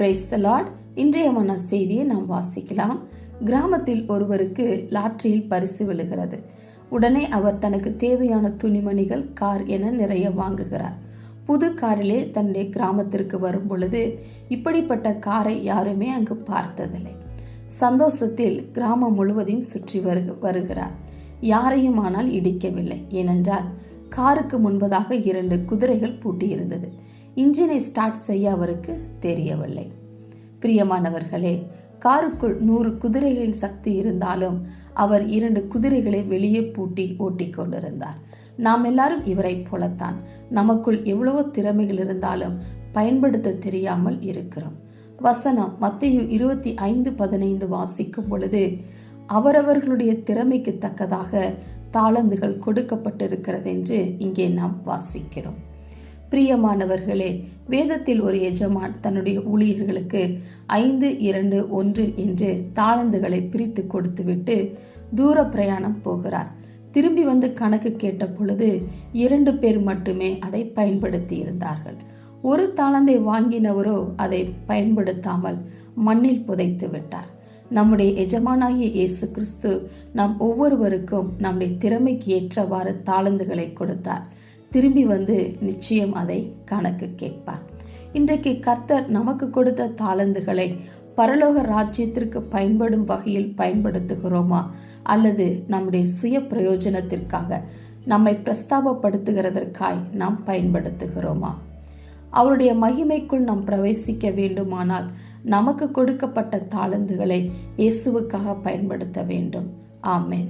Praise the Lord இன்றைய மன செய்தியை நாம் வாசிக்கலாம். கிராமத்தில் ஒருவருக்கு லாட்ரியில் பரிசு விழுகிறது. உடனே அவர் தனக்கு தேவையான துணிமணிகள் கார் என நிறைய வாங்குகிறார். புது காரிலே தன்னுடைய கிராமத்திற்கு வரும் பொழுது இப்படிப்பட்ட காரை யாருமே அங்கு பார்த்ததில்லை. சந்தோஷத்தில் கிராமம் முழுவதையும் சுற்றி வருக வருகிறார். யாரையும் ஆனால் இடிக்கவில்லை. ஏனென்றால் காருக்கு முன்பதாக இரண்டு குதிரைகள் பூட்டியிருந்தது. இன்ஜினை ஸ்டார்ட் செய்ய அவருக்கு தெரியவில்லை. பிரியமானவர்களே காருக்குள் நூறு குதிரைகளின் சக்தி இருந்தாலும் அவர் இரண்டு குதிரைகளை வெளியே பூட்டி ஓட்டிக் கொண்டிருந்தார். நாம் எல்லாரும் இவரை போலத்தான். நமக்குள் எவ்வளவோ திறமைகள் இருந்தாலும் பயன்படுத்த தெரியாமல் இருக்கிறோம். வசனம் மத்திய இருபத்தி ஐந்து பதினைந்து வாசிக்கும் பொழுது அவரவர்களுடைய திறமைக்கு தக்கதாக தாளந்துகள் கொடுக்கப்பட்டிருக்கிறது என்று இங்கே நாம் வாசிக்கிறோம். பிரியமானவர்களே வேதத்தில் ஒரு எஜமான் தன்னுடைய ஊழியர்களுக்கு ஐந்து இரண்டு ஒன்று என்று தாளந்துகளை பிரித்து கொடுத்துவிட்டு தூர பிரயாணம் போகிறார். திரும்பி வந்து கணக்கு கேட்ட பொழுது இரண்டு பேர் மட்டுமே அதை பயன்படுத்தி இருந்தார்கள் ஒரு தாளந்தை வாங்கினவரோ அதை பயன்படுத்தாமல் மண்ணில் புதைத்து விட்டார். நம்முடைய எஜமானாகிய இயேசு கிறிஸ்து நம் ஒவ்வொருவருக்கும் நம்முடைய திறமைக்கு ஏற்றவாறு தாளந்துகளை கொடுத்தார். திரும்பி வந்து நிச்சயம் அதை கணக்கு கேட்பார். இன்றைக்கு கர்த்தர் நமக்கு கொடுத்த தாளந்துகளை பரலோக ராஜ்யத்திற்கு பயன்படும் வகையில் பயன்படுத்துகிறோமா? அல்லது நம்முடைய சுய பிரயோஜனத்திற்காக நம்மை பிரஸ்தாபப்படுத்துகிறதற்காய் நாம் பயன்படுத்துகிறோமா? அவருடைய மகிமைக்குள் நாம் பிரவேசிக்க வேண்டுமானால் நமக்கு கொடுக்கப்பட்ட தாளந்துகளை இயேசுவுக்காக பயன்படுத்த வேண்டும். ஆமேன்.